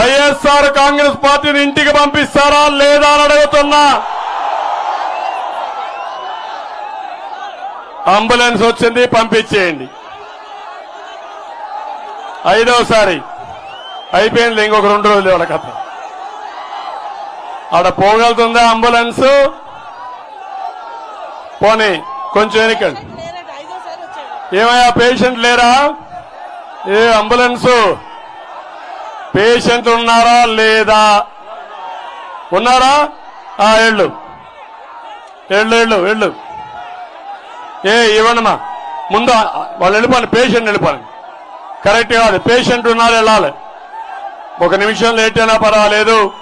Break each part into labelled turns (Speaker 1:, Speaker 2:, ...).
Speaker 1: వైఎస్ఆర్ కాంగ్రెస్ పార్టీని ఇంటికి పంపిస్తారా లేదా అని అడుగుతున్నా. అంబులెన్స్ వచ్చింది పంపించేయండి. ఐదోసారి. అయిపోయింది ఇంకొక రెండు రోజులు వాళ్ళ కథ. ఆడ పోగలుగుతుందా అంబులెన్స్? పోనీ కొంచెం వెనకండి. ఏమయ్యా పేషెంట్ లేరా? ఏ అంబులెన్సు? పేషెంట్ ఉన్నారా లేదా? ఉన్నారా? ఆ ఎళ్ళు ఎళ్ళు ఏళ్ళు ఎళ్ళు ఏ ఇవ్వండిమా ముందు వాళ్ళు వెళ్ళిపోండి పేషెంట్ వెళ్ళిపోండి. కరెక్ట్ కాదు పేషెంట్ ఉన్నారు వెళ్ళాలి. ఒక నిమిషం లేట్ అయినా పర్వాలేదు.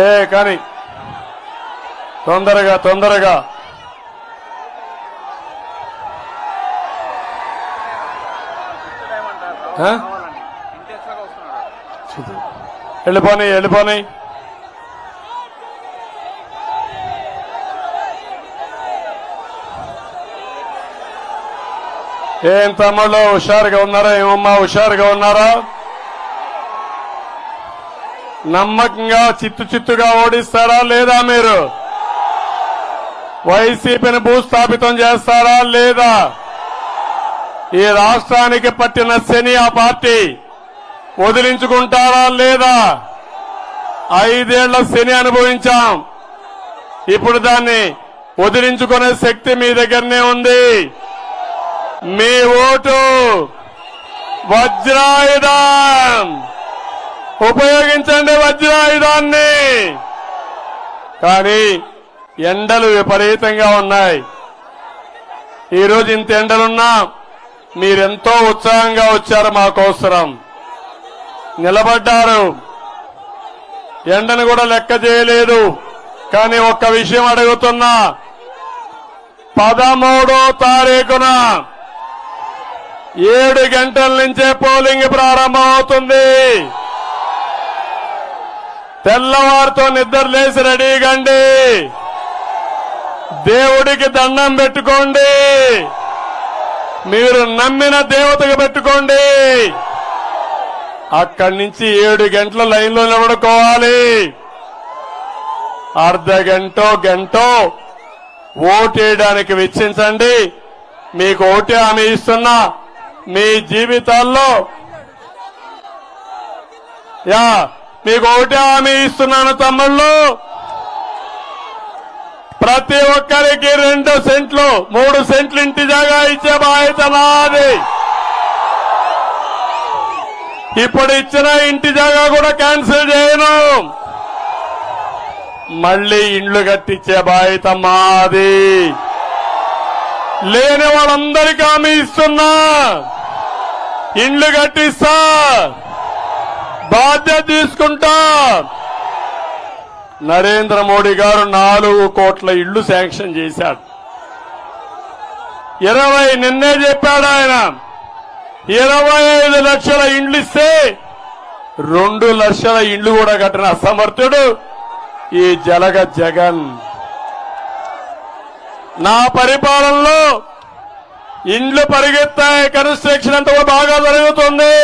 Speaker 1: ఏ కానీ తొందరగా తొందరగా. ఆ? వెళ్ళిపోని వెళ్ళిపోని. ఏం తమ్ముళ్ళు హుషారుగా ఉన్నారా? ఏమమ్మా హుషారుగా ఉన్నారా? నమ్మకంగా చిత్తు చిత్తుగా ఓడిస్తారా లేదా మీరు? వైసీపీని భూస్థాపితం చేస్తారా లేదా? ఈ రాష్ట్రానికి పట్టిన శని ఆ పార్టీ వదిలించుకుంటారా లేదా? ఐదేళ్ళ శని అనుభవించాం. ఇప్పుడు దాన్ని వదిలించుకునే శక్తి మీ దగ్గరనే ఉంది. మీ ఓటు వజ్రాయుధం! ఉపయోగించండి వజ్రాయుధాన్ని. కానీ ఎండలు విపరీతంగా ఉన్నాయి. ఈరోజు ఇంత ఎండలున్నా మీరెంతో ఉత్సాహంగా వచ్చారు మాకోసరం. నిలబడ్డారు. ఎండను కూడా లెక్క చేయలేదు. కానీ ఒక్క విషయం అడుగుతున్నా. పదమూడో తారీఖున ఏడు గంటల నుంచే పోలింగ్ ప్రారంభమవుతుంది. తెల్లవారితో నిద్ర లేచి రెడీగండి దేవుడికి దండం పెట్టుకోండి. మీరు నమ్మిన దేవతకు పెట్టుకోండి. అక్కడి నుంచి ఏడు గంటల లైన్లో నిలబడుకోవాలి. అర్ధ గంటో గంటో ఓటేయడానికి వెచ్చించండి. మీకు ఓటే హామీ ఇస్తున్నా. మీ జీవితాల్లో యా మీకు ఒకటే హామీ ఇస్తున్నాను తమ్ముళ్ళు. ప్రతి ఒక్కరికి రెండు సెంట్లు మూడు సెంట్లు ఇంటి జాగా ఇచ్చే బాధ్యత నాది ఇప్పుడు ఇచ్చిన ఇంటి జాగా కూడా క్యాన్సిల్ చేయను. మళ్ళీ ఇండ్లు కట్టించే బాధ్యత మాది. లేని వాళ్ళందరికీ హామీ ఇస్తున్నా. ఇండ్లు కట్టిస్తా. బాధ్యత తీసుకుంటా. నరేంద్ర మోడీ గారు నాలుగు కోట్ల ఇళ్ళు శాంక్షన్ చేశాడు ఇరవై నిన్నే చెప్పాడు ఆయన. ఇరవై ఐదు లక్షల ఇండ్లు ఇస్తే రెండు లక్షల ఇండ్లు కూడా కట్టిన అసమర్థుడు ఈ జలగ జగన్. నా పరిపాలనలో ఇండ్లు పరిగెత్తాయి కన్స్ట్రక్షన్ అంతా బాగా జరుగుతుంది.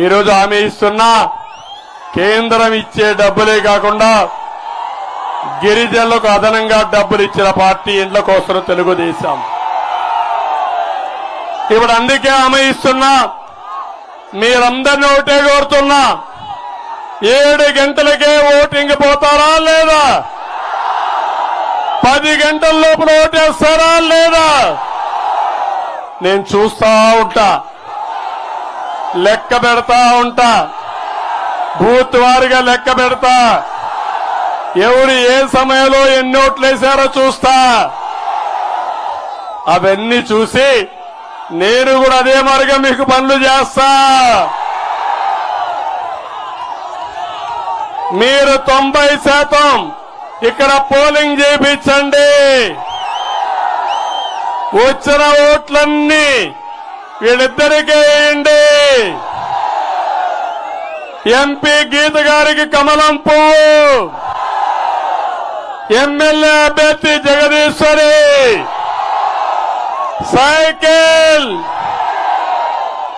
Speaker 1: ఈరోజు హామీ ఇస్తున్నా కేంద్రం ఇచ్చే డబ్బులే కాకుండా గిరిజనులకు అదనంగా డబ్బులు ఇచ్చిన పార్టీ ఇండ్ల కోసం తెలుగుదేశం. ఇప్పుడు అందుకే ఆమె ఇస్తున్నా మీరందరినీ ఒకటే కోరుతున్నా ఏడు గంటలకే ఓటింగ్ పోతారా లేదా? పది గంటల లోపల ఓటేస్తారా లేదా? నేను చూస్తా ఉంటా. లెక్క పెడతా ఉంటా. బూత్ వారిగా లెక్క పెడతా. ఎవరు ఏ సమయంలో ఎన్ని ఓట్లు వేశారో చూస్తా. అవన్నీ చూసి నేను కూడా అదే మార్గం మీకు పనులు చేస్తా. మీరు తొంభై శాతం ఇక్కడ పోలింగ్ చేయించండి. వచ్చిన ఓట్లన్నీ వీళ్ళిద్దరికీ వేయండి. ఎంపీ గీత గారికి కమలం పువ్వు. ఎమ్మెల్యే అభ్యర్థి జగదీశ్వరి. సైకిల్.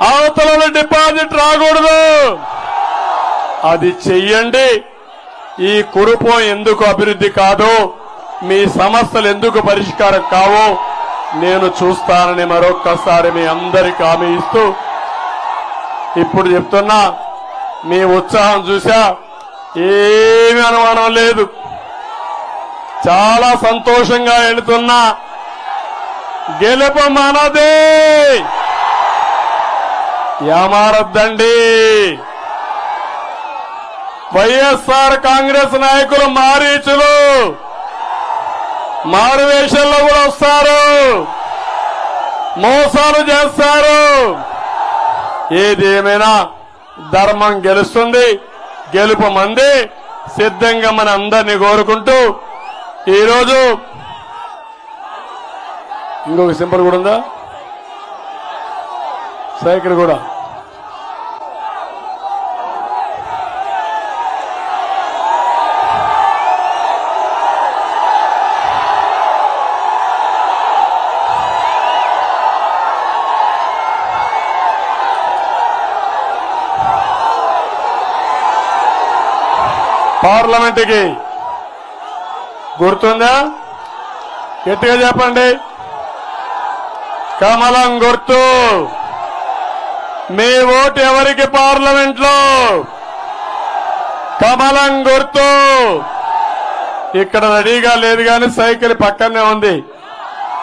Speaker 1: అవతల డిపాజిట్ రాకూడదు. అది చెయ్యండి. ఈ కురుపం ఎందుకు అభివృద్ధి కాదు? మీ సమస్యలు ఎందుకు పరిష్కారం కావో? నేను చూస్తానని మరొక్కసారి మీ అందరికి హామీ ఇస్తూ ఇప్పుడు చెప్తున్నా మీ ఉత్సాహం చూసా ఏమి అనుమానం లేదు. చాలా సంతోషంగా వెళుతున్నా గెలుపు మనదే. ఏమారద్దండి వైఎస్ఆర్ కాంగ్రెస్ నాయకులు మారీచులు. మారువేషంలో కూడా వస్తారు. మోసాలు చేస్తారు. ఏది ఏమైనా ధర్మం గెలుస్తుంది గెలుపు మంది సిద్ధంగా మన అందరినీ కోరుకుంటూ ఈరోజు ఇంకొక సింబల్ కూడా ఉందా? సైకిల్ కూడా. పార్లమెంట్కి. గుర్తుందా? గట్టిగా చెప్పండి. కమలం గుర్తు. మీ ఓటు ఎవరికి పార్లమెంట్లో కమలం గుర్తు. ఇక్కడ రెడీగా లేదు కానీ సైకిల్ పక్కనే ఉంది.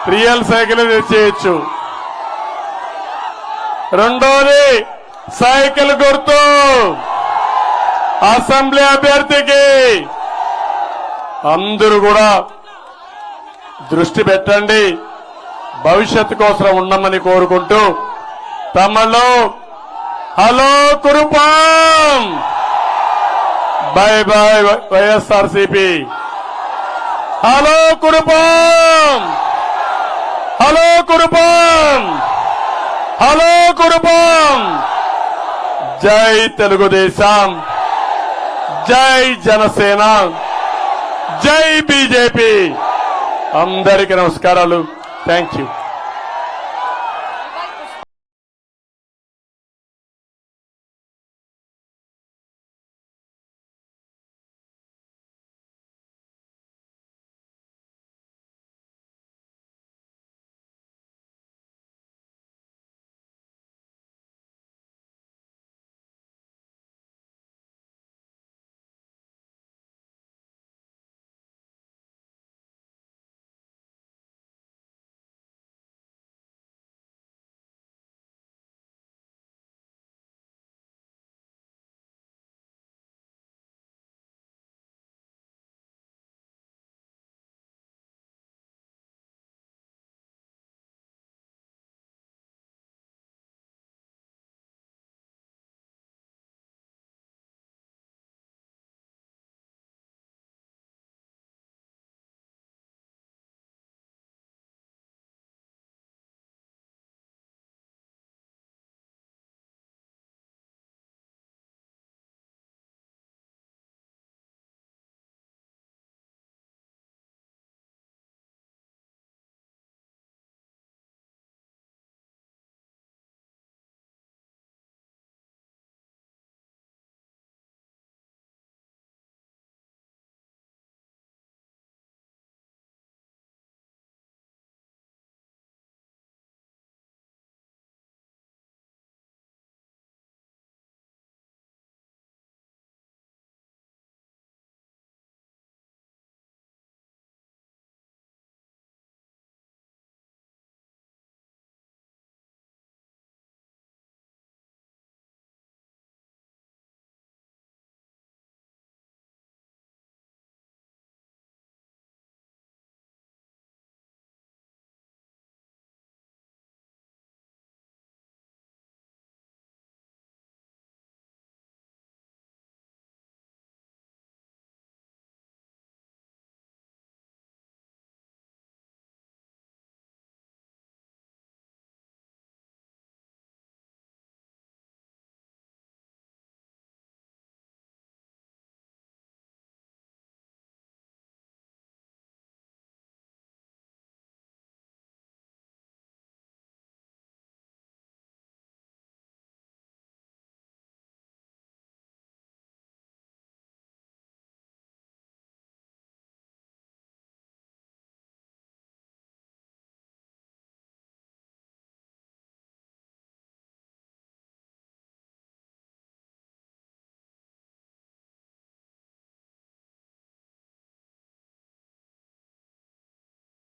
Speaker 1: రియల్ సైకిల్ తెచ్చేయచ్చు రెండోది సైకిల్ గుర్తు. అసెంబ్లీ అభ్యర్థికి అందరూ కూడా దృష్టి పెట్టండి. భవిష్యత్తు కోసం ఉండమని కోరుకుంటూ తమలో hello Kurupam. Bye bye YSR CP hello Kurupam. Hello Kurupam. Hello Kurupam. జై తెలుగుదేశం. జై జనసేన. జై బీజేపీ. అందరికీ నమస్కారాలు. Thank you